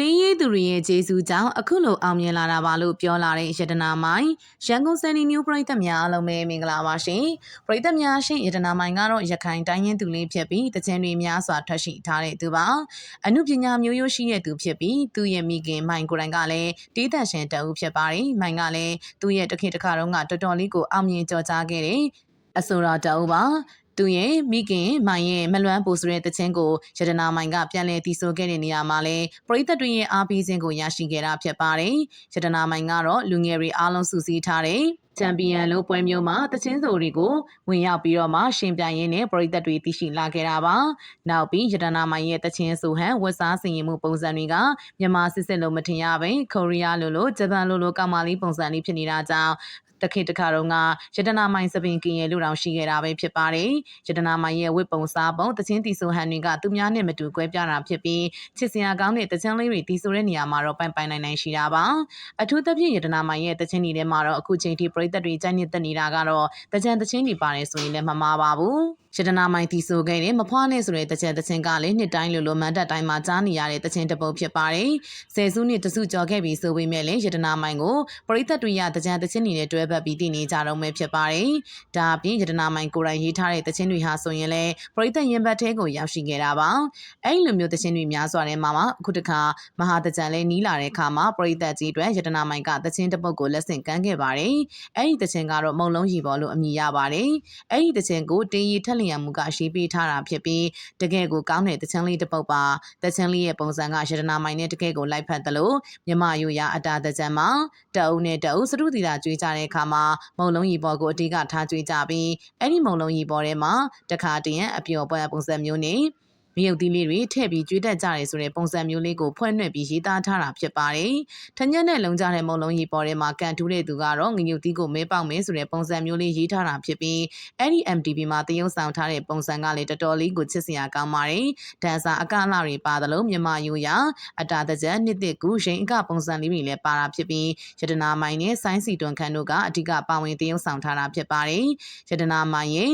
တင်းရေးသူတွေရဲ့ကျေးဇူးကြောင့်အခုလိုအောင်မြင်လာတာပါလို့ပြောလာတဲ့ယတနာမိုင်ရန်ကုန်စန်နီမျိုးပရိသတ်များအားလုံးပဲမင်္ဂလာပါရှင်ပရိသတ်များရှင်ယတနာမိုင်ကတော့ရခိုင်တိုင်းရင်းသူလေးဖြစ်ပြီးတခြင်းတွေများစွာထွက်ရှိထားတဲ့သူပါအမှုပညာမျိုးရိုးရှိတဲ့သူဖြစ်ပြီးသူ့ရဲ့မိခင်မိုင်ကိုယ်တိုင်ကလည်းတီးသက်ရှင်တအုပ်ဖြစ်ပါတယ်မိုင်ကလည်းသူ့ရဲ့တစ်ခေတ်တစ်ခါတုန်းကတော်တော်လေးကိုအောင်မြင်ကြော်ကြားခဲ့တယ်အဆိုတော်တအုပ်ပါ သူရဲ့မိခင်မိုင်ရဲ့မလွမ်းပူဆိုတဲ့တခြင်းကိုရတနာမိုင်ကပြန်လည်တည်ဆိုခဲ့တဲ့နေရာမှာလဲပရိသတ်တွေရဲ့အားပေးခြင်းကိုရရှိခဲ့တာဖြစ်ပါတယ်။ရတနာမိုင်ကတော့လူငယ်တွေအားလုံးစုစည်းထားတဲ့ချန်ပီယံလို့ပွဲမျိုးမှာတချင်းဆိုတွေကိုဝင်ရောက်ပြီးတော့မှရှင်ပြိုင်ရင်းနဲ့ပရိသတ်တွေသိရှိလာခဲ့တာပါ။နောက်ပြီးရတနာမိုင်ရဲ့တချင်းဆိုဟန်ဝက်စားစင်ရင်မှုပုံစံတွေကမြန်မာစစ်စစ်လို့မထင်ရပဲကိုရီးယားလိုလိုဂျပန်လိုလိုကောင်မလေးပုံစံလေးဖြစ်နေတာကြောင့် တခေတ်တခါတော့ကရတနာမိုင်စပင်ကင်ရဲ့လူတော်ရှိခဲ့တာပဲဖြစ်ပါတယ်။ရတနာမိုင်ရဲ့ဝစ်ပုံစားပုံတချင်းတီဆိုဟန်တွေကသူများနဲ့မတူကွဲပြားတာဖြစ်ပြီးချစ်စရာကောင်းတဲ့တချင်းလေးတွေတီဆိုတဲ့နေရာမှာတော့ပိုင်ပိုင်နိုင်နိုင်ရှိတာပါ။အထူးသဖြင့်ရတနာမိုင်ရဲ့တချင်းတွေထဲမှာတော့အခုချိန်ထိပရိသတ်တွေကြိုက်နှစ်သက်နေတာကတော့တကြံတချင်းတွေပါတယ်ဆိုရင်လည်းမမှားပါဘူး။ ရတနာမိုင်တီဆိုခဲ့တဲ့မဖွားနဲ့ဆိုတဲ့တကြံတချင်းကလည်းနှစ်တိုင်းလိုလိုမန်တက်တိုင်းမှာကြားနေရတဲ့တချင်းတစ်ပုတ်ဖြစ်ပါတယ်။ဆယ်စုနှစ်တစုကြော်ခဲ့ပြီးဆိုပေမဲ့လည်းရတနာမိုင်ကိုပရိသတ်တွေရတကြံတချင်းတွေနဲ့တွဲဘက်ပြီးတည်နေကြတော့မယ်ဖြစ်ပါတယ်။ဒါအပြင်ရတနာမိုင်ကိုယ်တိုင်ရေးထားတဲ့တချင်းတွေဟာဆိုရင်လည်းပရိသတ်ရင်ဘတ်ထဲကိုရောက်ရှိခဲ့တာပါ။အဲ့လိုမျိုးတချင်းတွေများစွာထဲမှာမှအခုတခါမဟာတကြံလေးနီးလာတဲ့အခါမှာပရိသတ်ကြီးအတွက်ရတနာမိုင်ကတချင်းတစ်ပုတ်ကိုလက်ဆင့်ကမ်းခဲ့ပါတယ်။အဲ့ဒီတချင်းကတော့မုံလုံးရီပေါ်လို့အမည်ရပါတယ်။အဲ့ဒီတချင်းကိုတေးရီထက်လျံမှုကရှိပေးထားတာဖြစ်ပြီးတကယ်ကိုကောင်းတဲ့တချင်းလေးတစ်ပုတ်ပါတချင်းလေးရဲ့ပုံစံကရတနာမိုင်နဲ့တကယ်ကိုလိုက်ဖက်သလိုမြမယူရအတာတကြံမှာတအုပ်နဲ့တအုပ်စတုတီတာကျွေးကြတဲ့အခါမှာမုံလုံးရီပေါ်ကိုအဓိကထားကျွေးကြပြီးအဲ့ဒီမုံလုံးရီပေါ်ထဲမှာတခါတည်းရန်အပျော်ပွဲပုံစံမျိုးနဲ့ မြုပ်သီးလေးတွေထည့်ပြီးကျွေးတတ်ကြတယ်ဆိုတဲ့ပုံစံမျိုးလေးကိုဖွဲ့နှက်ပြီးရေးသားထားတာဖြစ်ပါတယ်။ထညက်နဲ့လုံကြတဲ့မုံလုံးကြီးပေါ်ထဲမှာကန်ထူးတဲ့သူကတော့ငညုတ်သီးကိုမဲပေါက်မယ်ဆိုတဲ့ပုံစံမျိုးလေးရေးထားတာဖြစ်ပြီးအဲ့ဒီ MTV မှာတရုပ်ဆောင်ထားတဲ့ပုံစံကလည်းတော်တော်လေးကိုချစ်စရာကောင်းပါတယ်။ဒန်ဆာအကလာတွေပါသလိုမြန်မာယူရအတာတကြနှစ်တစ်ကူရင်အကပုံစံလေးတွေလည်းပါတာဖြစ်ပြီးရတနာမိုင်နဲ့ဆိုင်းစီတွန်ခန်တို့ကအဓိကပါဝင်တရုပ်ဆောင်ထားတာဖြစ်ပါတယ်။ရတနာမိုင်ရဲ့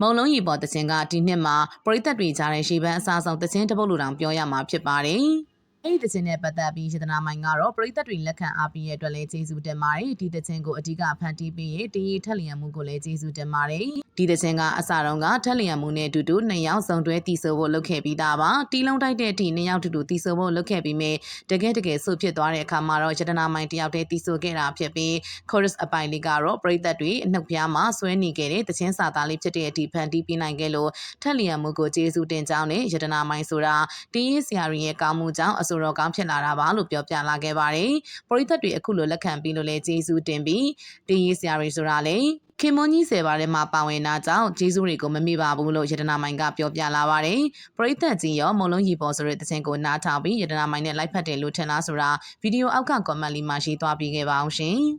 မုံလုံးရီပေါ်တခြင်းကဒီနှစ်မှာပရိသတ်တွေကြားတဲ့ရှေ့ပန်းအစားဆုံးတခြင်းတစ်ပုတ်လိုတောင်ပြောရမှာဖြစ်ပါတယ်။အဲ့ဒီတခြင်းနဲ့ပတ်သက်ပြီးရတနာမိုင်ကတော့ပရိသတ်တွေလက်ခံအားပေးရတဲ့အတွက်လည်းကျေးဇူးတင်ပါတယ်။ဒီတခြင်းကိုအဓိကဖန်တီးပေးရတည်ရထက်လျံမှုကိုလည်းကျေးဇူးတင်ပါတယ်။ ဒီတခြင်းကအစတုန်းကထက်လျံမှုနဲ့အတူတူနှစ်ယောက်စုံတွဲတီဆိုဖို့လုပ်ခဲ့ပြီးသားပါ။တီလုံးတိုက်တဲ့အထိနှစ်ယောက်တူတူတီဆိုဖို့လုပ်ခဲ့ပြီးမြဲတကယ်တကယ်ဆိုဖြစ်သွားတဲ့အခါမှာတော့ရတနာမိုင်တယောက်တည်းတီဆိုခဲ့တာဖြစ်ပြီး chorus အပိုင်လေးကတော့ပရိသတ်တွေအနှုတ်ဖျားမှာဆွဲနေခဲ့တဲ့တခြင်းစာသားလေးဖြစ်တဲ့အထိဖန်တီးပြနိုင်ခဲ့လို့ထက်လျံမှုကိုကျေးဇူးတင်ကြောင်းနဲ့ရတနာမိုင်ဆိုတာတင်းရေးဆရာတွေရဲ့ကောင်းမှုကြောင့်အဆိုတော်ကောင်းဖြစ်လာတာပါလို့ပြောပြလာခဲ့ပါတယ်။ပရိသတ်တွေအခုလိုလက်ခံပြီးလို့လည်းကျေးဇူးတင်ပြီးတင်းရေးဆရာတွေဆိုတာလည်း ခင်မွန်ကြီးဆယ်ပါးထဲမှာပါဝင်တာကြောင့်ဂျေဇူးတွေကိုမမေ့ပါဘူးလို့ယတနာမိုင်ကပြောပြလာပါတယ်။ပရိသတ်ကြီးရောမုံလုံးရီပေါ်ဆိုတဲ့တခြင်းကိုနားထောင်ပြီးယတနာမိုင်နဲ့လိုက်ဖက်တယ်လို့ထင်လားဆိုတာဗီဒီယိုအောက်ကကွန်မန့်လေးမှာရေးသွားပြီးခဲ့ပါအောင်ရှင်။